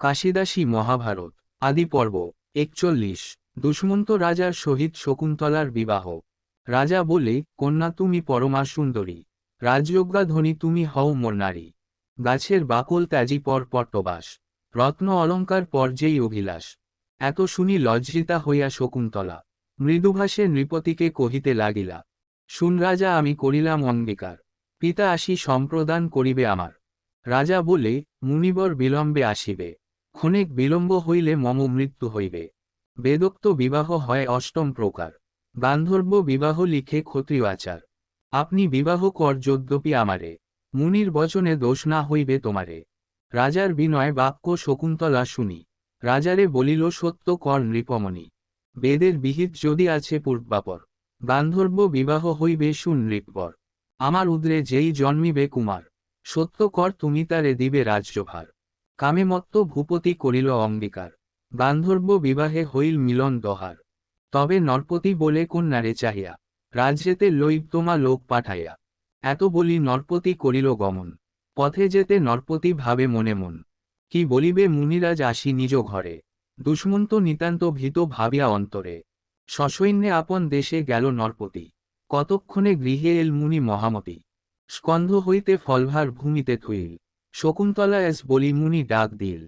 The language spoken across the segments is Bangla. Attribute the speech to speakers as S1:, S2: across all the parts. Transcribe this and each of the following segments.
S1: কাশিদাসী মহাভারত, আদি পর্ব, একচল্লিশ, দুষ্মন্ত রাজার সহিত শকুন্তলার বিবাহ। রাজা বলে, কন্যা তুমি পরমা সুন্দরী রাজযোগ্যাধ্বনি তুমি হও মোর নারী। গাছের বাকল ত্যাজি পর পট্টবাস, রত্ন অলঙ্কার পর যেই অভিলাষ। এত শুনি লজ্জিতা হইয়া শকুন্তলা, মৃদুভাষে নৃপতিকে কহিতে লাগিলা, শুন রাজা, আমি করিলাম অঙ্গীকার, পিতা আসি সম্প্রদান করিবে আমার রাজা বলে, মুনিবর বিলম্বে আসিবে। ক্ষণিক বিলম্ব হইলে মম মৃত্যু হইবে। বেদোক্ত বিবাহ হয় অষ্টম প্রকার। গান্ধর্ব বিবাহ লিখে ক্ষত্রিয় আচার। আপনি বিবাহ কর যদ্যপি আমারে। মুনির বচনে দোষ না হইবে তোমারে। রাজার বিনয় বাক্য শকুন্তলা শুনি। রাজারে বলিল, সত্য কর নৃপমণি। বেদের বিহিত যদি আছে পূর্বাপর। গান্ধর্ব বিবাহ হইবে শুন নৃপবর। আমার উদ্রে যেই জন্মিবে কুমার। সত্য কর তুমি তারে দিবে রাজ্যভার। কামে মত্ত ভূপতি করিল অঙ্গীকার গান্ধর্ব বিবাহে হইল মিলন দহার। তবে নরপতি বলে কন্যারে চাহিয়া, রাজ্যেতে লইব তোমা লোক পাঠাইয়া। এত বলি নরপতি করিল গমন। পথে যেতে নরপতি ভাবে মনে মন। কি বলিবে মুনিরাজ আসি নিজ ঘরে। দুষ্মন্ত নিতান্ত ভীত ভাবিয়া অন্তরে। সসৈন্যে আপন দেশে গেল নরপতি। কতক্ষণে গৃহে এল মুনি মহামতি। স্কন্ধ হইতে ফলভার ভূমিতে থুইল। শকুন্তলা এস বলি মুনি ডাক দিল।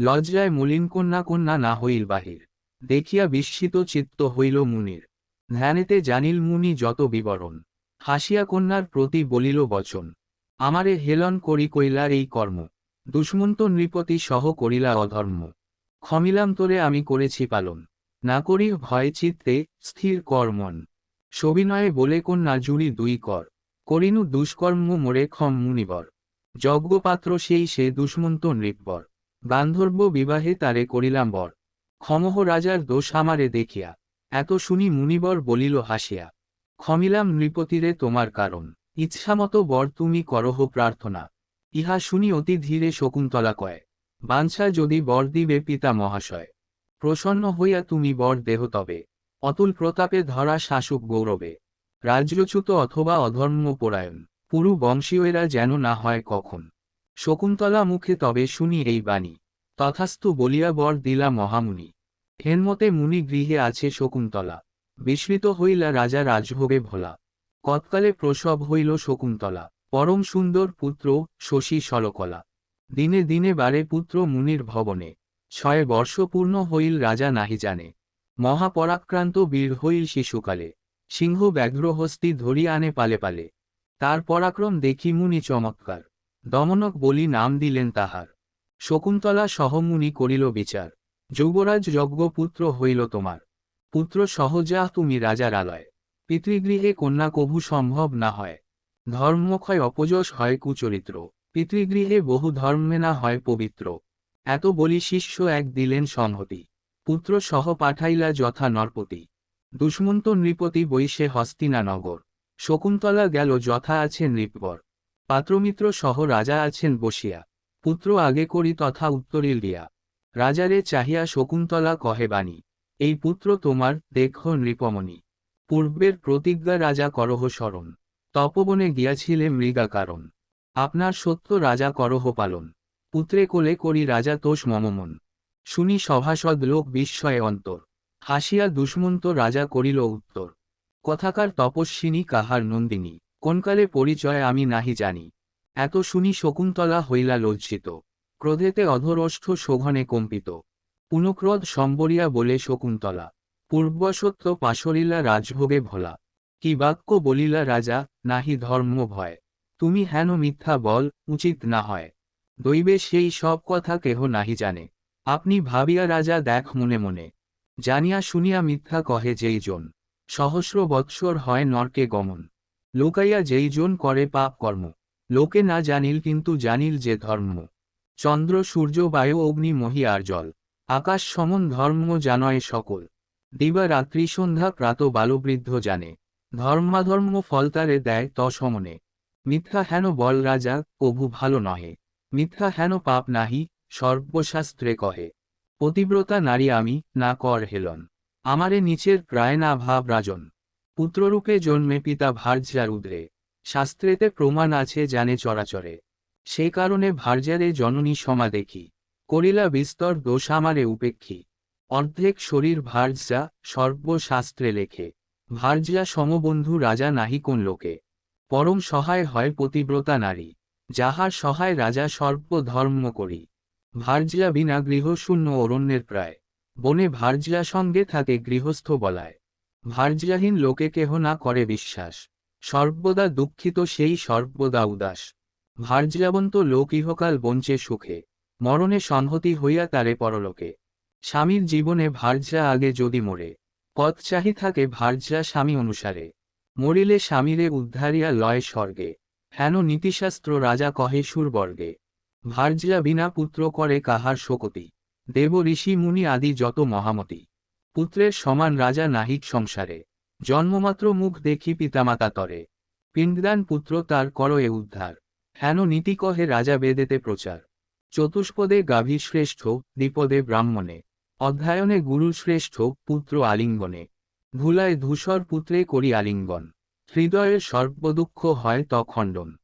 S1: লজ্জায় মলিন কন্যা কন্যা না হইল বাহির। দেখিয়া বিস্মিত চিত্ত হইল মুনির। ধ্যানেতে জানিল মুনি যত বিবরণ। হাসিয়া কন্যার প্রতি বলিল বচন। আমারে হেলন করি কইলার এই কর্ম। দুষ্মন্ত নৃপতি সহ করিলা অধর্ম। ক্ষমিলাম তোরে আমি করেছি পালন। না করি ভয় চিত্তে স্থির কর মন। সবিনয়ে বলে কন্যা জুড়ি দুই কর। করিনু দুষ্কর্ম মোরে ক্ষম মুনিবর। যজ্ঞপাত্র সেই সে দুষ্মন্ত নৃপবর। গান্ধর্ব বিবাহে তারে করিলাম বর। ক্ষমহ রাজার দোষ আমারে দেখিয়া। এত শুনি মুনিবর বলিল হাসিয়া, ক্ষমিলাম নৃপতিরে তোমার কারণ। ইচ্ছামতো বর তুমি করহ প্রার্থনা। ইহা শুনি অতি ধীরে শকুন্তলা কয়, বাঞ্ছা যদি বর দিবে পিতা মহাশয়। প্রসন্ন হইয়া তুমি বর দেহ তবে। অতুল প্রতাপে ধরা শাসক গৌরবে। রাজ্যচ্যুত অথবা অধর্ম পরায়ণ। পুরু বংশীয়েরা যেন না হয় কখন। শকুন্তলা মুখে তবে শুনি এই বাণী। তথাস্তু বলিয়া বর দিলা মহামুনি। হেনমতে মুনি গৃহে আছে শকুন্তলা। বিস্মৃত হইলা রাজা রাজভোগে ভোলা। কতকালে প্রসব হইল শকুন্তলা। পরম সুন্দর পুত্র শশী সলকলা দিনে দিনে বারে পুত্র মুনির ভবনে। ছয় বর্ষ পূর্ণ হইল রাজা নাহি জানে। মহাপরাক্রান্ত বীর হইল শিশুকালে। সিংহ ব্যাঘ্রহস্তি ধরি আনে পালে পালে। তার পরাক্রম দেখি মুনি চমৎকার। দমনক বলি নাম দিলেন তাহার। শকুন্তলা সহমুনি করিল বিচার। যুবরাজ যজ্ঞপুত্র হইল তোমার। পুত্র সহজা তুমি রাজার আলয়। পিতৃগৃহে কন্যা কভু সম্ভব না হয়। ধর্মক্ষয় অপযশ হয় কুচরিত্র। পিতৃগৃহে বহু ধর্মে না হয় পবিত্র। এত বলি শিষ্য এক দিলেন সংহতি। পুত্র সহ পাঠাইলা যথা নরপতি। দুষ্মন্ত নৃপতি বৈশে হস্তিনা নগর শকুন্তলা গেল যথা আছে নৃপবর। পাত্রমিত্র সহ রাজা আছেন বসিয়া। পুত্র আগে করি তথা উত্তরিল দিয়া। রাজারে চাহিয়া শকুন্তলা কহে বাণী, এই পুত্র তোমার, দেখ নৃপমণি, পূর্বের প্রতিজ্ঞা রাজা করহ স্মরণ, তপবনে গিয়াছিলে মৃগা কারণ আপনার সত্য রাজা করহ পালন, পুত্রে কোলে করি রাজা তোষ মমমন, শুনি সভাসদ লোক বিস্ময়ে অন্তর, হাসিয়া দুষ্মন্ত রাজা করিল উত্তর কথাকার তপস্বিনী কাহার নন্দিনী, কোনকালে পরিচয় আমি নাহি জানি। এত শুনি শকুন্তলা হইলা লজ্জিত। ক্রোধেতে অধরষ্ঠ শোভনে কম্পিত। পুনক্রোধ সম্বরিয়া বলে শকুন্তলা পূর্বসত্য পাশরিলা রাজভোগে ভোলা। কি বাক্য বলিলা রাজা, নাহি ধর্ম ভয়। তুমি হেন মিথ্যা বল, উচিত না হয়। দৈবে সেই সব কথা কেহ নাহি জানে। আপনি ভাবিয়া রাজা দেখ মনে মনে। জানিয়া শুনিয়া মিথ্যা কহে যেই জন। সহস্র বৎসর হয় নরকে গমন। লোকাইয়া যেই জন করে পাপ কর্ম। লোকে না জানিল কিন্তু জানিল যে ধর্ম। চন্দ্র, সূর্য, বায়ু, অগ্নি, মহি আর জল। আকাশ সমন ধর্ম জানয় সকল। দিবা রাত্রি সন্ধ্যা প্রাত বালবৃদ্ধ জানে। ধর্মাধর্ম ফল তারে দেয় ত সমনে। মিথ্যা হেন বল রাজা, কভু ভালো নহে। মিথ্যা হেন পাপ নাহি, সর্বশাস্ত্রে কহে। পতিব্রতা নারী আমি, না কর হেলন। আমারে নিচের প্রায় না ভাব রাজন। পুত্ররূপে জন্মে পিতা ভার্যার উদ্রে। শাস্ত্রেতে প্রমাণ আছে জানে চরাচরে। সে কারণে ভার্যারে জননী সমা দেখি। করিলা বিস্তর দোষ আমারে উপেক্ষী। অর্ধেক শরীর ভার্যা সর্বশাস্ত্রে লেখে। ভার্যা সমবন্ধু রাজা নাহি কোন লোকে। পরম সহায় হয় পতিব্রতা নারী। যাহার সহায় রাজা সর্বধর্ম করি। ভার্যা বিনা গৃহশূন্য অরণ্যের প্রায়। বনে ভার্যা সঙ্গে থাকে গৃহস্থ বলায়। ভার্যাহীন লোকে কেহ না করে বিশ্বাস। সর্বদা দুঃখিত সেই সর্বদা উদাস। ভার্যাবন্ত লোক ইহকাল বঞ্চে সুখে। মরণে সংহতি হইয়া তারে পরলোকে। স্বামীর জীবনে ভার্যা আগে যদি মরে, পথ চাহি থাকে ভার্যা স্বামী অনুসারে। মরিলে স্বামীরে উদ্ধারিয়া লয় স্বর্গে। হেন নীতিশাস্ত্র রাজা কহে সুরবর্গে। ভার্যা বিনা পুত্র করে কাহার শোকতি। দেব ঋষি মুনি আদি যত মহামতি। পুত্রের সমান রাজা নাহিক সংসারে। জন্মমাত্র মুখ দেখি পিতামাতা তরে। পিণ্ডদান পুত্র তার কর এ উদ্ধার। হেন নীতি কহে রাজা বেদেতে প্রচার। চতুষ্পদে গাভী শ্রেষ্ঠ, দ্বিপদে ব্রাহ্মণে। অধ্যায়নে গুরু শ্রেষ্ঠ, পুত্র আলিঙ্গনে। ধুলায় ধূসর পুত্রে করি আলিঙ্গন। হৃদয়ের সর্বদুঃখ হয় ত খণ্ডন।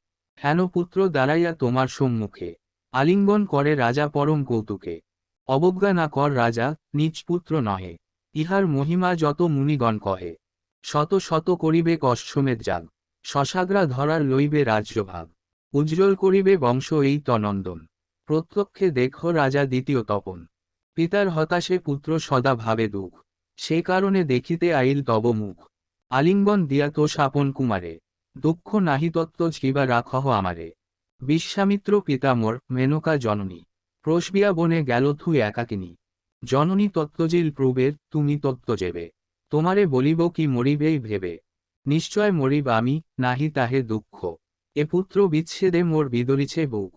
S1: হেন পুত্র দাঁড়াইয়া তোমার সম্মুখে। আলিঙ্গন করে রাজা পরম কৌতুকে। অবজ্ঞা না কর রাজা, নিজ পুত্র নহে। ইহার মহিমা যত মুনিগণ কহে। শত শত করিবে কশ্রমের যাগ। শশাগ্রা ধরার লইবে রাজ্যভাগ। উজ্জ্বল করিবে বংশ এই তনন্দন। প্রত্যক্ষে দেখো রাজা দ্বিতীয় তপন। পিতার হতাশে পুত্র সদা ভাবে দুঃখ। সে কারণে দেখিতে আইল তব মুখ। আলিঙ্গন দিয়া তো সাপন কুমারে। দুঃখ নাহি তত্ত্ব জীবা রাখহ আমারে। বিশ্বামিত্র পিতামর, মেনকা জননী। প্রসবিয়া বনে গেল থু একাকিনী। জননী তত্ত্বজিল প্রবের, তুমি তত্ত্ব যেবে তোমারে বলিব কি মরিবেই ভেবে। নিশ্চয় মরিব আমি, নাহি তাহে দুঃখ। এ পুত্র বিচ্ছেদে মোর বিদরিছে বুক।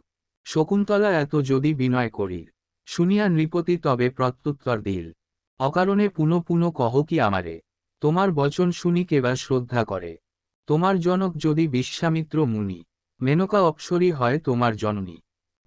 S1: শকুন্তলা এত যদি বিনয় করির শুনিয়া নৃপতি তবে প্রত্যুত্তর দিল। অকারণে পুনঃ পুনঃ কহ কি আমারে? তোমার বচন শুনি কেবা শ্রদ্ধা করে? তোমার জনক যদি বিশ্বামিত্র মুনি, মেনকা অপ্সরী হয় তোমার জননী।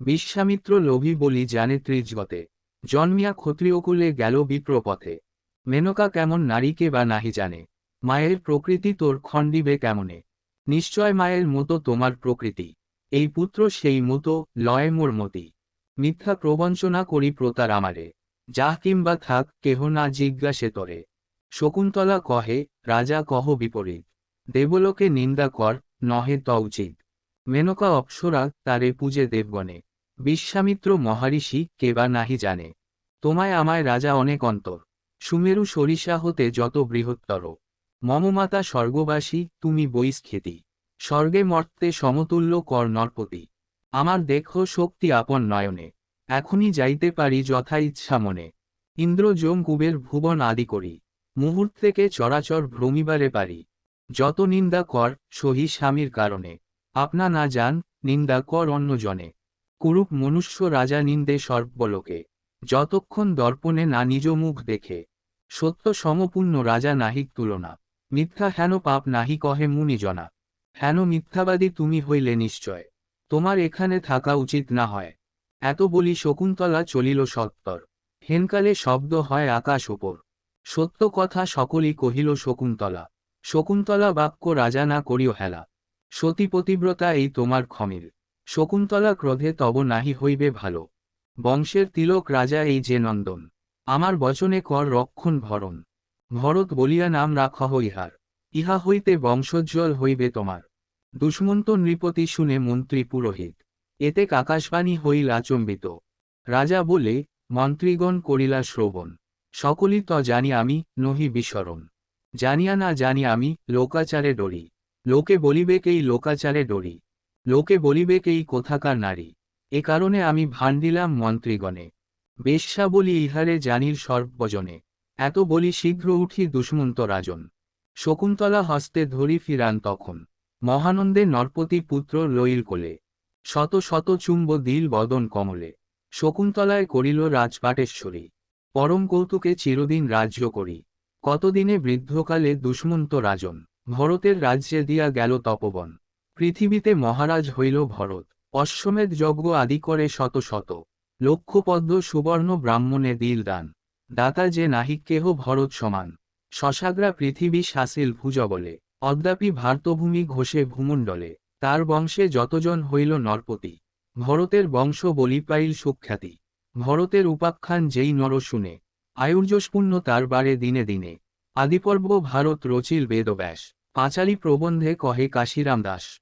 S1: বিশ্বামিত্র লোভী বলি জানে ত্রিজগতে। জন্মিয়া ক্ষত্রিয়কুলে গেল বিপ্রপথে। মেনকা কেমন নারীকে বা নাহি জানে। মায়ের প্রকৃতি তোর খণ্ডিবে কেমনে? নিশ্চয় মায়ের মতো তোমার প্রকৃতি। এই পুত্র সেই মতো, লয় মোর মতি। মিথ্যা প্রবঞ্চনা করি প্রতার আমারে। যা কিংবা থাক, কেহ না জিজ্ঞাসে তরে। শকুন্তলা কহে, রাজা কহ বিপরীত। দেবলোকে নিন্দা কর, নহে ত উচিত। মেনকা অপ্সরা তারে পূজে দেবগণে। বিশ্বামিত্র মহারিষি কেবা নাহি জানে। তোমায় আমায় রাজা অনেক অন্তর। সুমেরু সরিষা হতে যত বৃহত্তর। মমমাতা স্বর্গবাসী, তুমি বইস খেতি স্বর্গে মর্তে সমতুল্য কর নরপতি। আমার দেখো শক্তি আপন নয়নে। এখনই যাইতে পারি যথা ইচ্ছা মনে। ইন্দ্র যোম কুবের ভুবন আদি করি। মুহূর্তেকে চরাচর ভ্রমিবারে পারি। যত নিন্দা কর, সহি স্বামীর কারণে। আপনা না যান নিন্দা কর অন্যজনে। কুরুপ মনুষ্য রাজা নিন্দে সর্বলোকে। যতক্ষণ দর্পণে না নিজ মুখ দেখে, সত্য সমপূর্ণ রাজা নাহিক তুলনা। মিথ্যা হেন পাপ নাহি কহে মুনিজনা হেন মিথ্যাবাদী তুমি হইলে নিশ্চয়। তোমার এখানে থাকা উচিত না হয়। এত বলি শকুন্তলা চলিল সত্তর। হেনকালে শব্দ হয় আকাশ ওপর সত্য কথা সকলই কহিল শকুন্তলা। শকুন্তলা বাক্য রাজা না করিও হেলা। সতী পতিব্রতা এই তোমার ক্ষমির। শকুন্তলা ক্রোধে তব নাহি হইবে ভালো। বংশের তিলক রাজা এই যে নন্দন, আমার বচনে কর রক্ষণ ভরণ। ভরত বলিয়া নাম রাখহ ইহার, ইহা হইতে বংশোজ্জ্বল হইবে তোমার। দুষ্মন্ত নৃপতি শুনে মন্ত্রী পুরোহিত, এতে কাকাশবাণী হইল আচম্বিত। রাজা বলে, মন্ত্রীগণ করিলা শ্রবণ, সকলই ত জানি আমি নহি বিস্মরণ। জানিয়া না জানি আমি লোকাচারে ডরি, লোকে বলিবেকেই লোকাচারে ডরি। লোকে বলিবেকেই কোথাকার নারী? এ কারণে আমি ভান দিলাম মন্ত্রীগণে। বেশ্যা বলি, ইহারে জানির সর্বজনে। এত বলি, শীঘ্র উঠি দুষ্মন্ত রাজন শকুন্তলা হস্তে ধরি ফিরান তখন। মহানন্দে নরপতি পুত্র লইল কোলে। শত শত চুম্ব দিল বদন কমলে। শকুন্তলায় করিল রাজপাটেশ্বরী। পরম কৌতুকে চিরদিন রাজ্য করি। কতদিনে বৃদ্ধকালে দুষ্মন্ত রাজন ভরতের রাজ্যে দিয়া গেল তপবন। পৃথিবীতে মহারাজ হইল ভরত। অশ্বমেধ যজ্ঞ আদি করে শত শত। লক্ষ্যপদ্ম সুবর্ণ ব্রাহ্মণে দিল দান। দাতা যে নাহিক কেহ ভরত সমান। শশাগ্রা পৃথিবী শাসিল ভুজবলে। অদ্যাপি ভারতভূমি ঘোষে ভূমণ্ডলে। তার বংশে যতজন হইল নরপতি। ভরতের বংশ বলি পাইল সুখ্যাতি। ভরতের উপাখ্যান যেই নর শুনে। আয়ুর্যস্পূর্ণ তার বারে দিনে দিনে। আদিপর্ব ভারত রচিল বেদব্যাস। পাঁচালী প্রবন্ধে কহে কাশিরাম দাস।